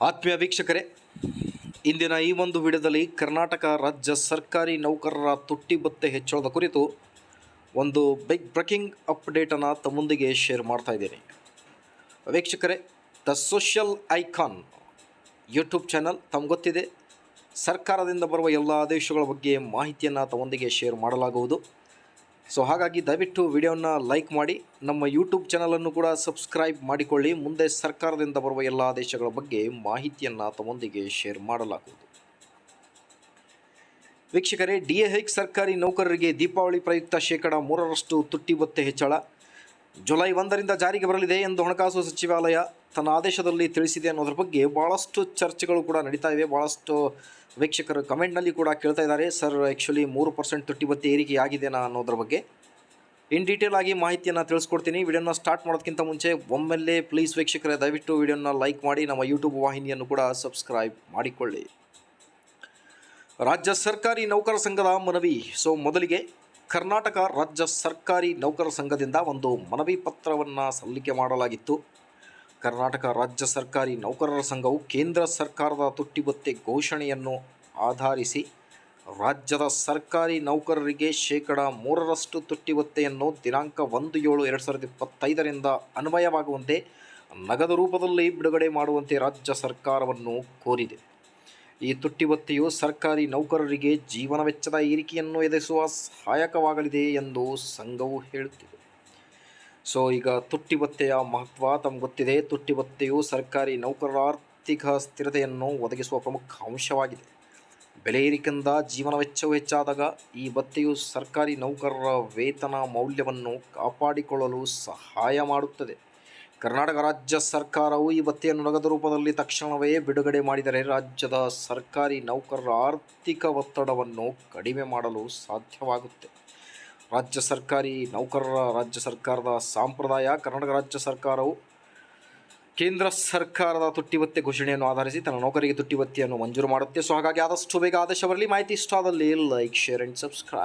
ಆತ್ಮೀಯ ವೀಕ್ಷಕರೇ, ಇಂದಿನ ಈ ಒಂದು ವಿಡಿಯೋದಲ್ಲಿ ಕರ್ನಾಟಕ ರಾಜ್ಯ ಸರ್ಕಾರಿ ನೌಕರರ ತುಟ್ಟಿ ಬತ್ತೆ ಹೆಚ್ಚಳದ ಕುರಿತು ಒಂದು ಬಿಗ್ ಬ್ರೇಕಿಂಗ್ ಅಪ್ಡೇಟನ್ನು ತಮ್ಮೊಂದಿಗೆ ಶೇರ್ ಮಾಡ್ತಾ ಇದ್ದೀನಿ. ವೀಕ್ಷಕರೇ the social icon YouTube channel ತಮ್ಗೆ ಗೊತ್ತಿದೆ. ಸರ್ಕಾರದಿಂದ ಬರುವ ಎಲ್ಲ ಆದೇಶಗಳ ಬಗ್ಗೆ ಮಾಹಿತಿಯನ್ನು ತಮ್ಮೊಂದಿಗೆ ಶೇರ್ ಮಾಡಲಾಗುವುದು. ಸೊ ಹಾಗಾಗಿ ದಯವಿಟ್ಟು ವಿಡಿಯೋನ ಲೈಕ್ ಮಾಡಿ, ನಮ್ಮ ಯೂಟ್ಯೂಬ್ ಚಾನಲನ್ನು ಕೂಡ ಸಬ್ಸ್ಕ್ರೈಬ್ ಮಾಡಿಕೊಳ್ಳಿ. ಮುಂದೆ ಸರ್ಕಾರದಿಂದ ಬರುವ ಎಲ್ಲ ಆದೇಶಗಳ ಬಗ್ಗೆ ಮಾಹಿತಿಯನ್ನು ತಮ್ಮೊಂದಿಗೆ ಶೇರ್ ಮಾಡಲಾಗುವುದು. ವೀಕ್ಷಕರೇ ಡಿ ಸರ್ಕಾರಿ ನೌಕರರಿಗೆ ದೀಪಾವಳಿ ಪ್ರಯುಕ್ತ ಶೇಕಡಾ ಮೂರರಷ್ಟು ತುಟ್ಟಿ ಭತ್ತೆ ಹೆಚ್ಚಳ. ಜುಲೈ ಒಂದರಿಂದ ಜಾರಿಗೆ ಬರಲಿದೆ ಎಂದು ಹಣಕಾಸು ಸಚಿವಾಲಯ ತನ್ನ ಆದೇಶದಲ್ಲಿ ತಿಳಿಸಿದೆ ಅನ್ನೋದ್ರ ಬಗ್ಗೆ ಭಾಳಷ್ಟು ಚರ್ಚೆಗಳು ಕೂಡ ನಡೀತಾ ಇವೆ. ಭಾಳಷ್ಟು ವೀಕ್ಷಕರು ಕಮೆಂಟ್ನಲ್ಲಿ ಕೂಡ ಕೇಳ್ತಾ ಇದ್ದಾರೆ. ಸರ್ ಆ್ಯಕ್ಚುಲಿ ಮೂರು ಪರ್ಸೆಂಟ್ ತುಟ್ಟಿ ಬತ್ತಿ ಏರಿಕೆ ಆಗಿದೆನಾ ಅನ್ನೋದ್ರ ಬಗ್ಗೆ. ಇನ್ ಡೀಟೇಲ್ ಆಗಿ ಮಾಹಿತಿಯನ್ನು ತಿಳಿಸ್ಕೊಡ್ತೀನಿ. ವಿಡಿಯೋನ ಸ್ಟಾರ್ಟ್ ಮಾಡೋದಕ್ಕಿಂತ ಮುಂಚೆ ಒಮ್ಮೆಲ್ಲೇ ಪ್ಲೀಸ್ ವೀಕ್ಷಕರೇ, ದಯವಿಟ್ಟು ವಿಡಿಯೋನ ಲೈಕ್ ಮಾಡಿ. ನಮ್ಮ ಯೂಟ್ಯೂಬ್ ವಾಹಿನಿಯನ್ನು ಕೂಡ ಸಬ್ಸ್ಕ್ರೈಬ್ ಮಾಡಿಕೊಳ್ಳಿ. ರಾಜ್ಯ ಸರ್ಕಾರಿ ನೌಕರ ಸಂಘದ ಮನವಿ. ಸೊ ಮೊದಲಿಗೆ ಕರ್ನಾಟಕ ರಾಜ್ಯ ಸರ್ಕಾರಿ ನೌಕರ ಸಂಘದಿಂದ ಒಂದು ಮನವಿ ಪತ್ರವನ್ನು ಸಲ್ಲಿಕೆ ಮಾಡಲಾಗಿತ್ತು. ಕರ್ನಾಟಕ ರಾಜ್ಯ ಸರ್ಕಾರಿ ನೌಕರರ ಸಂಘವು ಕೇಂದ್ರ ಸರ್ಕಾರದ ತುಟ್ಟಿಬತ್ತೆ ಘೋಷಣೆಯನ್ನು ಆಧರಿಸಿ ರಾಜ್ಯದ ಸರ್ಕಾರಿ ನೌಕರರಿಗೆ ಶೇಕಡ ಮೂರರಷ್ಟು ತುಟ್ಟಿಬತ್ತೆಯನ್ನು ದಿನಾಂಕ ಒಂದು ಏಳು ಎರಡು ಸಾವಿರದ ಇಪ್ಪತ್ತೈದರಿಂದ ಅನ್ವಯವಾಗುವಂತೆ ನಗದು ರೂಪದಲ್ಲಿ ಬಿಡುಗಡೆ ಮಾಡುವಂತೆ ರಾಜ್ಯ ಸರ್ಕಾರವನ್ನು ಕೋರಿದೆ. ಈ ತುಟ್ಟಿ ಭತ್ಯೆಯು ಸರ್ಕಾರಿ ನೌಕರರಿಗೆ ಜೀವನ ವೆಚ್ಚದ ಏರಿಕೆಯನ್ನು ಎದುರಿಸುವ ಸಹಾಯಕವಾಗಲಿದೆ ಎಂದು ಸಂಘವು ಹೇಳುತ್ತಿದೆ. ಸೊ, ಈಗ ತುಟ್ಟಿ ಭತ್ಯೆಯ ಮಹತ್ವ ತಮ್ಗೆ ಗೊತ್ತಿದೆ. ತುಟ್ಟಿ ಭತ್ಯೆಯು ಸರ್ಕಾರಿ ನೌಕರರ ಆರ್ಥಿಕ ಸ್ಥಿರತೆಯನ್ನು ಒದಗಿಸುವ ಪ್ರಮುಖ ಅಂಶವಾಗಿದೆ. ಬೆಲೆ ಏರಿಕೆಯಿಂದ ಜೀವನ ವೆಚ್ಚವು ಹೆಚ್ಚಾದಾಗ ಈ ಬತ್ತೆಯು ಸರ್ಕಾರಿ ನೌಕರರ ವೇತನ ಮೌಲ್ಯವನ್ನು ಕಾಪಾಡಿಕೊಳ್ಳಲು ಸಹಾಯ ಮಾಡುತ್ತದೆ. ಕರ್ನಾಟಕ ರಾಜ್ಯ ಸರ್ಕಾರವು ಈ ಭತ್ತೆಯನ್ನು ನಗದು ರೂಪದಲ್ಲಿ ತಕ್ಷಣವೇ ಬಿಡುಗಡೆ ಮಾಡಿದರೆ ರಾಜ್ಯದ ಸರ್ಕಾರಿ ನೌಕರರ ಆರ್ಥಿಕ ಒತ್ತಡವನ್ನು ಕಡಿಮೆ ಮಾಡಲು ಸಾಧ್ಯವಾಗುತ್ತೆ. ರಾಜ್ಯ ಸರ್ಕಾರಿ ನೌಕರರ, ರಾಜ್ಯ ಸರ್ಕಾರದ ಸಂಪ್ರದಾಯ, ಕರ್ನಾಟಕ ರಾಜ್ಯ ಸರ್ಕಾರವು ಕೇಂದ್ರ ಸರ್ಕಾರದ ತುಟ್ಟಿ ಭತ್ಯೆ ಘೋಷಣೆಯನ್ನು ಆಧರಿಸಿ ತನ್ನ ನೌಕರಿಗೆ ತುಟ್ಟಿ ಭತ್ಯೆಯನ್ನು ಮಂಜೂರು ಮಾಡುತ್ತೆ. ಸೊ ಹಾಗಾಗಿ ಆದಷ್ಟು ಬೇಗ ಆದೇಶ ಬರಲಿ. ಮಾಹಿತಿ ಇಷ್ಟ ಆದಲ್ಲಿ ಲೈಕ್, ಶೇರ್ ಆ್ಯಂಡ್ ಸಬ್ಸ್ಕ್ರೈಬ್.